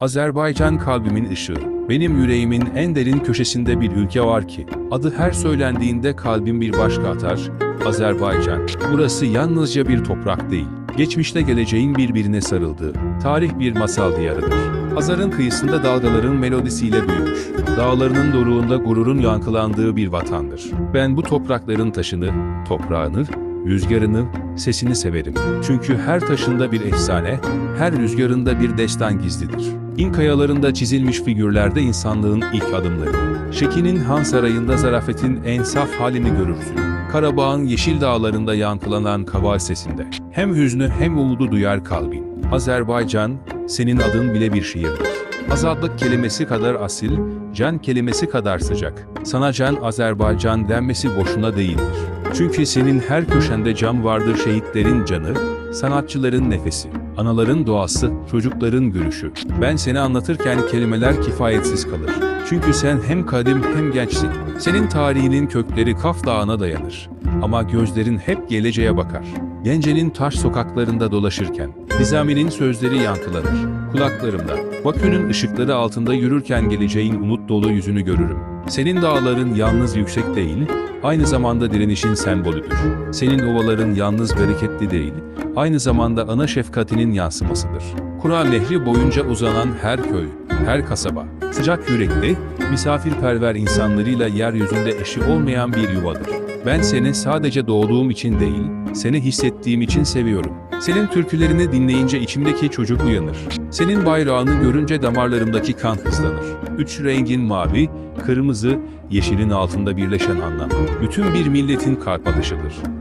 Azerbaycan kalbimin ışığı. Benim yüreğimin en derin köşesinde bir ülke var ki, adı her söylendiğinde kalbim bir başka atar. Azerbaycan. Burası yalnızca bir toprak değil. Geçmişte geleceğin birbirine sarıldığı, tarih bir masal diyarıdır. Hazar'ın kıyısında dalgaların melodisiyle büyümüş, dağlarının doruğunda gururun yankılandığı bir vatandır. Ben bu toprakların taşını, toprağını, rüzgarını, sesini severim. Çünkü her taşında bir efsane, her rüzgarında bir destan gizlidir. İn kayalarında çizilmiş figürlerde insanlığın ilk adımları. Şeki'nin Han Sarayı'nda zarafetin en saf halini görürsün. Karabağ'ın yeşil dağlarında yankılanan kaval sesinde. Hem hüznü hem umudu duyar kalbin. Azerbaycan, senin adın bile bir şiirdir. Azadlık kelimesi kadar asil, can kelimesi kadar sıcak. Sana can Azerbaycan denmesi boşuna değildir. Çünkü senin her köşende can vardır şehitlerin canı, sanatçıların nefesi, anaların doğası, çocukların gülüşü. Ben seni anlatırken kelimeler kifayetsiz kalır. Çünkü sen hem kadim hem gençsin. Senin tarihinin kökleri Kaf Dağı'na dayanır. Ama gözlerin hep geleceğe bakar. Gence'nin taş sokaklarında dolaşırken, Nizami'nin sözleri yankılanır. Kulaklarımda, Bakü'nün ışıkları altında yürürken geleceğin umut dolu yüzünü görürüm. Senin dağların yalnız yüksek değil, aynı zamanda direnişin sembolüdür. Senin ovaların yalnız bereketli değil, aynı zamanda ana şefkatinin yansımasıdır. Kura Nehri boyunca uzanan her köy, her kasaba, sıcak yürekli, misafirperver insanlarıyla yeryüzünde eşi olmayan bir yuvadır. Ben seni sadece doğduğum için değil, seni hissettiğim için seviyorum. Senin türkülerini dinleyince içimdeki çocuk uyanır. Senin bayrağını görünce damarlarımdaki kan hızlanır. Üç rengin mavi, kırmızı, yeşilin altında birleşen anlam. Bütün bir milletin kalp.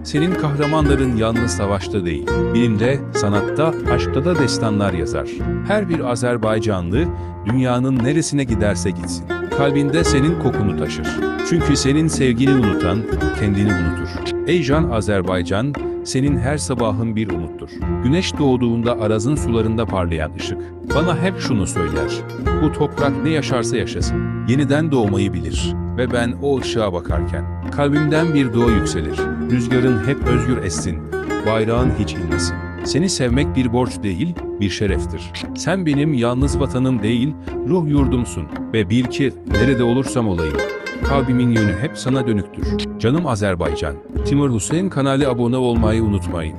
Senin kahramanların yalnız savaşta değil, bilimde, sanatta, aşkta da destanlar yazar. Her bir Azerbaycanlı, dünyanın neresine giderse gitsin. Kalbinde senin kokunu taşır. Çünkü senin sevgini unutan, kendini unutur. Ey can Azerbaycan, senin her sabahın bir umuttur. Güneş doğduğunda arazın sularında parlayan ışık. Bana hep şunu söyler. Bu toprak ne yaşarsa yaşasın. Yeniden doğmayı bilir. Ve ben o ışığa bakarken, kalbimden bir dua yükselir. Rüzgarın hep özgür essin. Bayrağın hiç inmesin. Seni sevmek bir borç değil, bir şereftir. Sen benim yalnız vatanım değil, ruh yurdumsun. Ve bil ki nerede olursam olayım, kalbimin yönü hep sana dönüktür. Canım Azerbaycan. Timur Hüseyin kanali abone olmayı unutmayın.